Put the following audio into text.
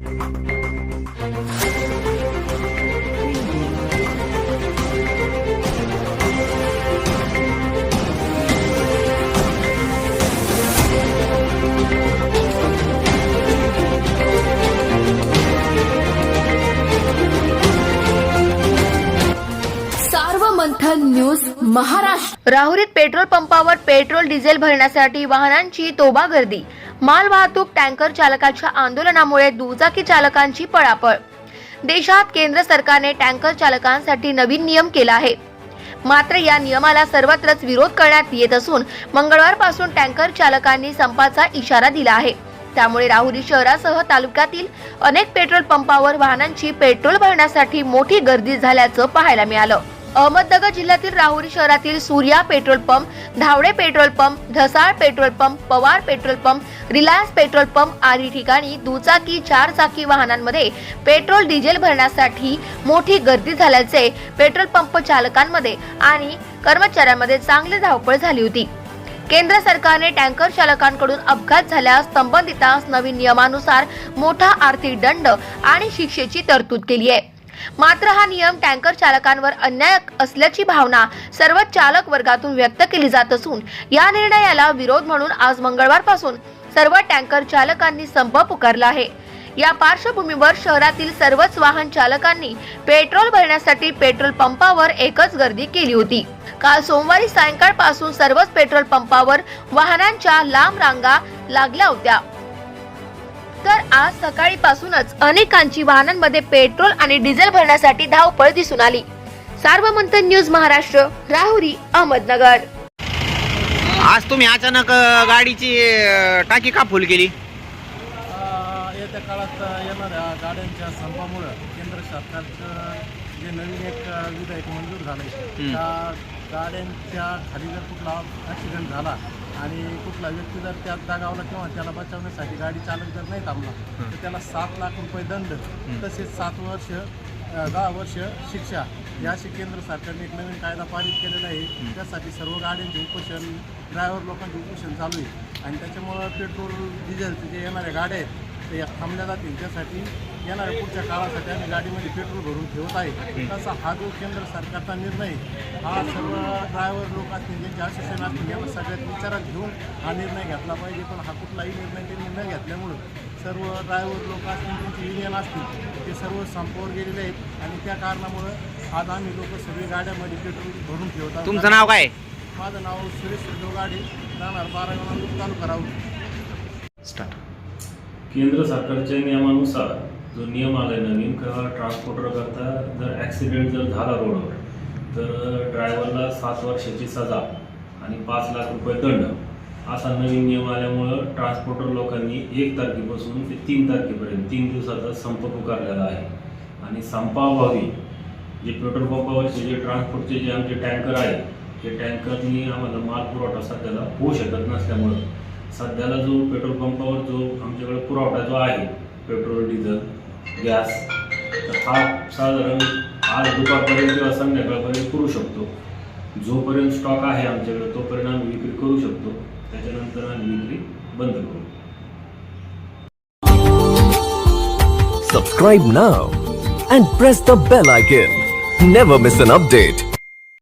Thank you. News Maharashtra. राहुरीत petrol पंपावर petrol diesel भरण्यासाठी वाहनांची तोबा गर्दी माल वाहतूक टँकर चालकाच्या आंदोलनामुळे दुचाकी चालकांची पळापळ. देशात केंद्र सरकारने टँकर चालकांसाठी नवीन नियम केला आहे. मात्र या नियमाला सर्वत्रच विरोध करण्यात येत असून मंगळवारपासून टँकर चालकांनी संपाचा इशारा दिला आहे. त्यामुळे राहुरी शहरासह तालुक्यातील अनेक पेट्रोल पंपावर वाहनांची पेट्रोल भरण्यासाठी मोठी गर्दी झाल्याचं पाहायला मिळालं. अहमदनगर जिल्ह्यातील राहुरी शहरातील Surya petrol pump Dhawade petrol pump Dhasal petrol pump Pawar petrol pump Reliance petrol pump आदी ठिकाणी दुचाकी चार चाकी वाहनांमध्ये पेट्रोल डिझेल भरण्यासाठी मोठी गर्दी झाल्याचे पेट्रोल पंप चालकांमध्ये आणि कर्मचाऱ्यांमध्ये चांगली धावपळ झाली होती. केंद्र सरकारने टँकर चालकांकडून अपघात झाल्यास संबंधितास नवीन नियमानुसार मोठा आर्थिक दंड आणि शिक्षेची तरतूद केली आहे. मात्र हा नियम टँकर चालकांवर अन्याय असल्याची भावना सर्व चालक वर्गातून व्यक्त केली जात असून या निर्णयाला विरोध म्हणून आज मंगळवारपासून सर्व टँकर चालकांनी संप पुकारला आहे. या पार्श्वभूमीवर शहरातील सर्वच वाहन चालकांनी पेट्रोल भरण्यासाठी पेट्रोल पंपावर एकच गर्दी केली होती. काल सोमवारी सायंकाळपासून सर्वच पेट्रोल पंपावर वाहनांच्या लांब रांगा लागल्या होत्या. तर आज सकाळीपासूनच अनेकांची वाहनांमध्ये पेट्रोल आणि डिझेल भरण्यासाठी धावपळ दिसून आली. सार्वमंथन न्यूज महाराष्ट्र राहुरी अहमदनगर. आज तुम्ही अचानक गाडीची टाकी का फुल केली येत्या काळात येणाऱ्या गाड्यांच्या संपामुळं केंद्र सरकारचं जे नवीन एक विधेयक मंजूर झालं आहे त्या गाड्यांच्या खाली जर कुठला ॲक्सिडेंट झाला आणि कुठला व्यक्ती जर त्यात दगावला किंवा त्याला बचावण्यासाठी गाडी चालक जर नाही थांबला तर त्याला सात लाख रुपये दंड तसेच सात वर्ष दहा वर्ष शिक्षा याशी केंद्र सरकारने एक नवीन कायदा पारित केलेला आहे. त्यासाठी सर्व गाड्यांचे उपोषण ड्रायव्हर लोकांचे उपोषण चालू आहे. आणि त्याच्यामुळं पेट्रोल डिझेलचे जे येणाऱ्या गाड्या आहेत ते थांबल्या जातील त्यासाठी येणाऱ्या पुढच्या काळासाठी आम्ही गाडीमध्ये पेट्रोल भरून ठेवत आहे. तसा हा जो केंद्र सरकारचा निर्णय हा सर्व ड्रायव्हर लोक असतील ज्यांचे असोसिएशन असतील यांना सगळ्यात विचारात घेऊन हा निर्णय घेतला पाहिजे. पण हा कुठलाही निर्णय त्यांनी न घेतल्यामुळं सर्व ड्रायव्हर लोक असतील त्यांचे युनियन असतील ते सर्व संपावर गेलेले आहेत. आणि त्या कारणामुळं आज आम्ही लोक सगळी गाड्यामध्ये पेट्रोल भरून ठेवत आहोत. तुमचं नाव काय? माझं नाव सुरेश गाडी राहणार बारा तालुका राहून स्टार्ट. केंद्र सरकारच्या नियमानुसार जो नियम आला आहे नवीन किंवा ट्रान्सपोर्टर करता जर ॲक्सिडेंट जर झाला रोडवर तर ड्रायव्हरला सात वर्षाची सजा आणि पाच लाख रुपये दंड. असा नवीन नियम आल्यामुळं ट्रान्सपोर्टर लोकांनी एक तारखेपासून ते तीन तारखेपर्यंत तीन दिवसाचा संप पुकारलेला आहे. आणि संपाअभावी जे पेट्रोल पंपावरचे जे ट्रान्सपोर्टचे जे आमचे टँकर आहेत ते टँकरनी आम्हाला माल पुरवठा सध्याला होऊ शकत नसल्यामुळं सध्याला जो पेट्रोल पंपावर जो आमच्याकडे पुरवठा जो आहे पेट्रोल डिझेल गॅस तर हा साधारण आज दुपारपर्यंत किंवा संध्याकाळपर्यंत करू शकतो जोपर्यंत स्टॉक आहे आमच्याकडे तोपर्यंत आम्ही विक्री करू शकतो त्याच्यानंतर आम्ही विक्री बंद करू Subscribe now and press the bell icon. Never miss an update.